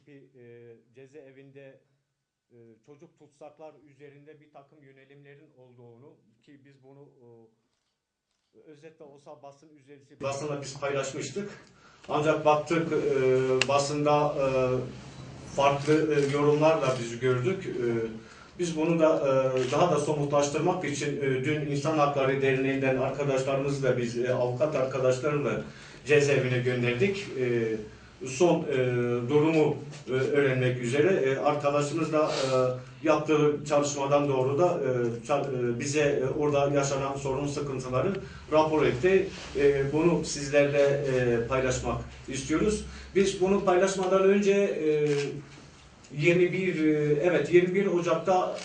tipi e, cezaevinde e, çocuk tutsaklar üzerinde bir takım yönelimlerin olduğunu ki biz bunu e, özetle olsa basın üzerisi basınla biz paylaşmıştık. Ancak baktık e, basında e, farklı e, yorumlarla biz gördük. E, biz bunu da e, daha da somutlaştırmak için e, dün İnsan Hakları Derneği'nden arkadaşlarımızla biz e, avukat arkadaşlarımla cezaevine gönderdik. E, son e, durumu e, öğrenmek üzere e, arkadaşımız da e, yaptığı çalışmadan doğru da e, e, bize e, orada yaşanan sorun sıkıntıları rapor etti. E, bunu sizlerle e, paylaşmak istiyoruz. Biz bunu paylaşmadan önce e, 21 e, evet 21 Ocak'ta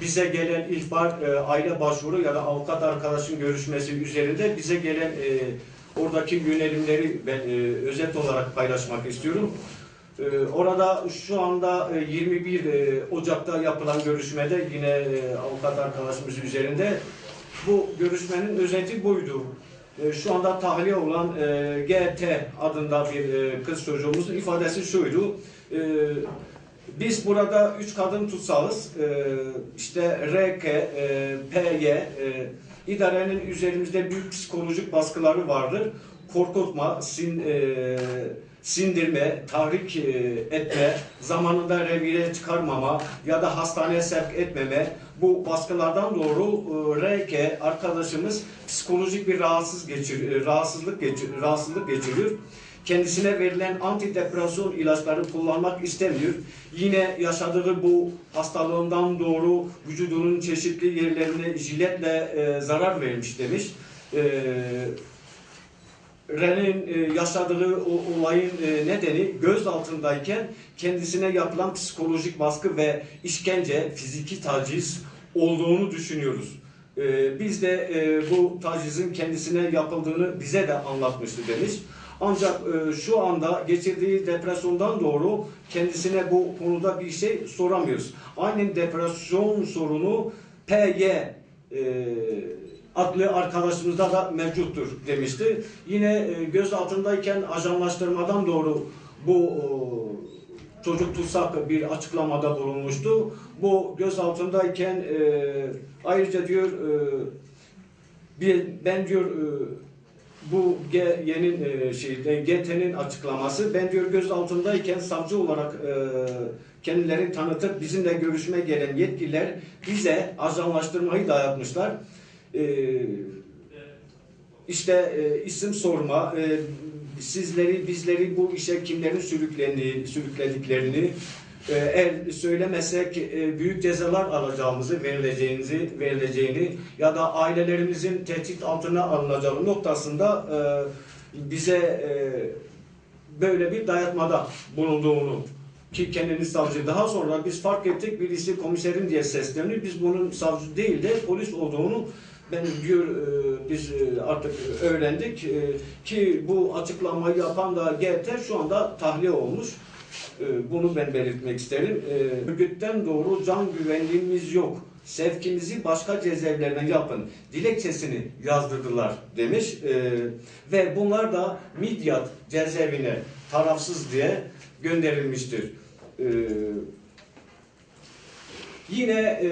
bize gelen ihbar e, aile başvuru ya da avukat arkadaşın görüşmesi üzerinde bize gelen e, oradaki yönelimleri ben e, özet olarak paylaşmak istiyorum. E, orada şu anda e, 21 e, Ocak'ta yapılan görüşmede yine e, avukat arkadaşımız üzerinde bu görüşmenin özeti buydu. E, şu anda tahliye olan e, GT adında bir e, kız çocuğumuzun ifadesi şuydu. E, biz burada üç kadın tutsağız. Ee, işte RK, e, PY, e, idarenin üzerimizde büyük psikolojik baskıları vardır. Korkutma, sin, e, sindirme, tahrik e, etme, zamanında revire çıkarmama ya da hastaneye sevk etmeme bu baskılardan doğru e, RK arkadaşımız psikolojik bir rahatsız geçir, e, rahatsızlık geçir, rahatsızlık geçiriyor kendisine verilen antidepresan ilaçları kullanmak istemiyor. Yine yaşadığı bu hastalığından doğru vücudunun çeşitli yerlerine jiletle e, zarar vermiş demiş. E, Ren'in e, yaşadığı o olayın e, nedeni göz altındayken kendisine yapılan psikolojik baskı ve işkence, fiziki taciz olduğunu düşünüyoruz. E, biz de e, bu tacizin kendisine yapıldığını bize de anlatmıştı demiş. Ancak e, şu anda geçirdiği depresyondan doğru kendisine bu konuda bir şey soramıyoruz. Aynen depresyon sorunu PY e, adlı arkadaşımızda da mevcuttur demişti. Yine e, göz altındayken ajanlaştırmadan doğru bu e, çocuk tutsak bir açıklamada bulunmuştu. Bu göz altındayken e, ayrıca diyor e, bir, ben diyor e, bu G'nin e, şeyde GT'nin açıklaması ben diyor göz altındayken savcı olarak e, kendilerini tanıtıp bizimle görüşme gelen yetkililer bize ajanlaştırmayı dayatmışlar. E, işte e, isim sorma, e, sizleri bizleri bu işe kimlerin sürüklendiği, sürüklediklerini eğer söylemesek e, büyük cezalar alacağımızı, verileceğinizi, verileceğini ya da ailelerimizin tehdit altına alınacağı noktasında e, bize e, böyle bir dayatmada bulunduğunu ki kendini savcı daha sonra biz fark ettik birisi komiserim diye sesleniyor. Biz bunun savcı değil de polis olduğunu ben diyor biz artık öğrendik ki bu açıklamayı yapan da GT şu anda tahliye olmuş. E, Bunu ben belirtmek isterim. Örgütten doğru can güvenliğimiz yok. Sevkimizi başka cezaevlerine yapın. Dilekçesini yazdırdılar demiş. E, ve bunlar da Midyat cezaevine tarafsız diye gönderilmiştir. Yine e,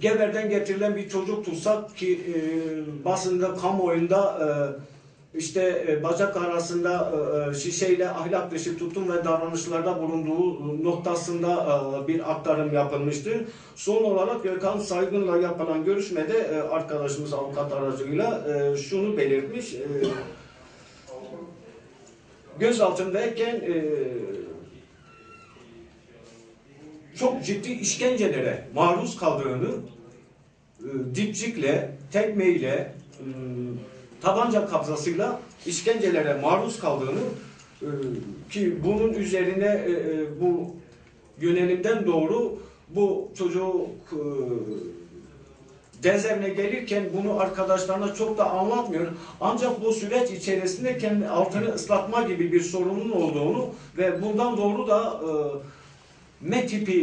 Geber'den getirilen bir çocuk tutsak ki e, basında kamuoyunda e, işte e, bacak arasında e, e, şişeyle ahlak dışı tutum ve davranışlarda bulunduğu noktasında bir aktarım yapılmıştı. Son olarak Gökhan Saygın'la yapılan görüşmede arkadaşımız avukat aracılığıyla şunu belirtmiş. Göz altındayken çok ciddi işkencelere maruz kaldığını dipçikle, tekmeyle, e, tabanca kabzasıyla işkencelere maruz kaldığını e, ki bunun üzerine e, e, bu yönelimden doğru bu çocuk e, gelirken bunu arkadaşlarına çok da anlatmıyor. Ancak bu süreç içerisinde kendi altını ıslatma gibi bir sorunun olduğunu ve bundan doğru da e, tipi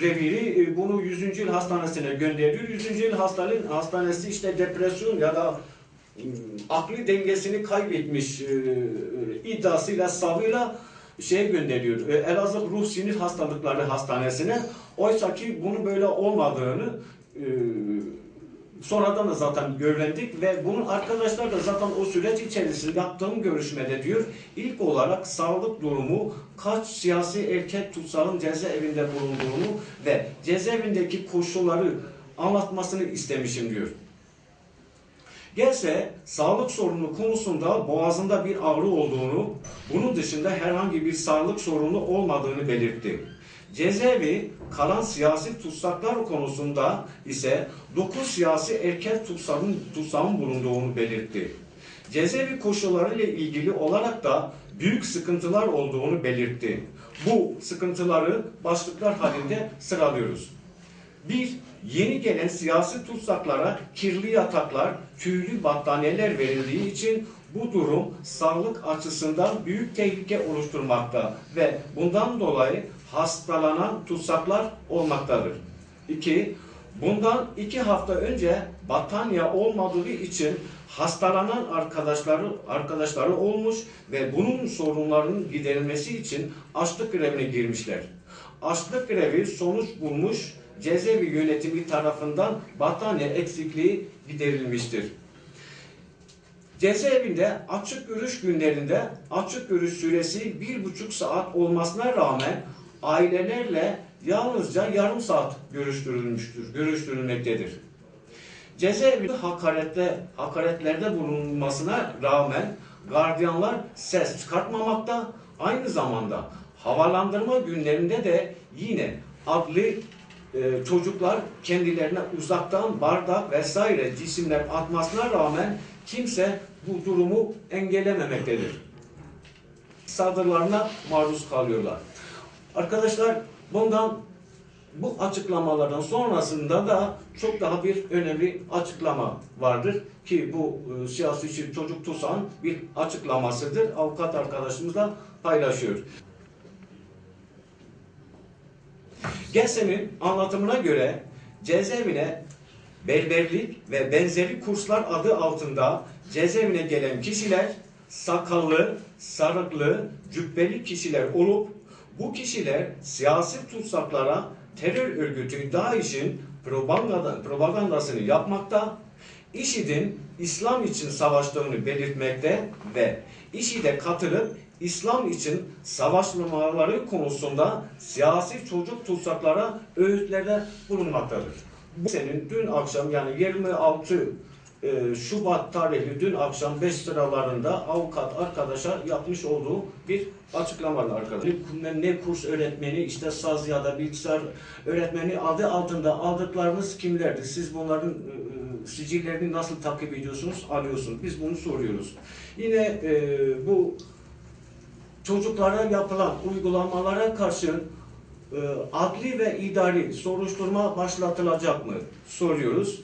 reviri bunu 100. yıl hastanesine gönderiyor. 100. yıl hastane, hastanesi işte depresyon ya da akli dengesini kaybetmiş e, e, iddiasıyla savıyla şey gönderiyor. e, Elazığ Ruh Sinir Hastalıkları Hastanesi'ne. Oysa ki bunu böyle olmadığını e, sonradan da zaten öğrendik ve bunun arkadaşlar da zaten o süreç içerisinde yaptığım görüşmede diyor ilk olarak sağlık durumu kaç siyasi erkek tutsağın cezaevinde bulunduğunu ve cezaevindeki koşulları anlatmasını istemişim diyor. Gelse sağlık sorunu konusunda boğazında bir ağrı olduğunu, bunun dışında herhangi bir sağlık sorunu olmadığını belirtti. Cezaevi kalan siyasi tutsaklar konusunda ise 9 siyasi erkek tutsağın, tutsağın bulunduğunu belirtti. Cezaevi koşulları ile ilgili olarak da büyük sıkıntılar olduğunu belirtti. Bu sıkıntıları başlıklar halinde sıralıyoruz. Bir, yeni gelen siyasi tutsaklara kirli yataklar, tüylü battaniyeler verildiği için bu durum sağlık açısından büyük tehlike oluşturmakta ve bundan dolayı hastalanan tutsaklar olmaktadır. İki, bundan iki hafta önce battaniye olmadığı için hastalanan arkadaşları arkadaşları olmuş ve bunun sorunlarının giderilmesi için açlık grevine girmişler. Açlık grevi sonuç bulmuş, cezaevi yönetimi tarafından battaniye eksikliği giderilmiştir. Cezaevinde açık görüş günlerinde açık görüş süresi bir buçuk saat olmasına rağmen ailelerle yalnızca yarım saat görüştürülmüştür, görüştürülmektedir. Cezaevinde hakarette, hakaretlerde bulunmasına rağmen gardiyanlar ses çıkartmamakta, aynı zamanda havalandırma günlerinde de yine adlı e, çocuklar kendilerine uzaktan bardak vesaire cisimler atmasına rağmen kimse bu durumu engellememektedir. Saldırılarına maruz kalıyorlar. Arkadaşlar bundan bu açıklamalardan sonrasında da çok daha bir önemli açıklama vardır ki bu e, siyasi çocuk TUSAN bir açıklamasıdır. Avukat arkadaşımızla paylaşıyor. GESEM'in anlatımına göre cezaevine berberlik ve benzeri kurslar adı altında cezaevine gelen kişiler sakallı, sarıklı, cübbeli kişiler olup bu kişiler siyasi tutsaklara terör örgütü DAEŞ'in propaganda, propagandasını yapmakta, IŞİD'in İslam için savaştığını belirtmekte ve IŞİD'e katılıp İslam için savaşmaları konusunda siyasi çocuk tutsaklara öğütlerde bulunmaktadır. Bu senin dün akşam yani 26 e, Şubat tarihli dün akşam 5 sıralarında avukat arkadaşa yapmış olduğu bir açıklamalar arkadaşlar. Ne, ne kurs öğretmeni işte saz ya da bilgisayar öğretmeni adı altında aldıklarınız kimlerdi? Siz bunların e, e, sicillerini nasıl takip ediyorsunuz, alıyorsunuz? Biz bunu soruyoruz. Yine e, bu çocuklara yapılan uygulamalara karşın e, adli ve idari soruşturma başlatılacak mı soruyoruz.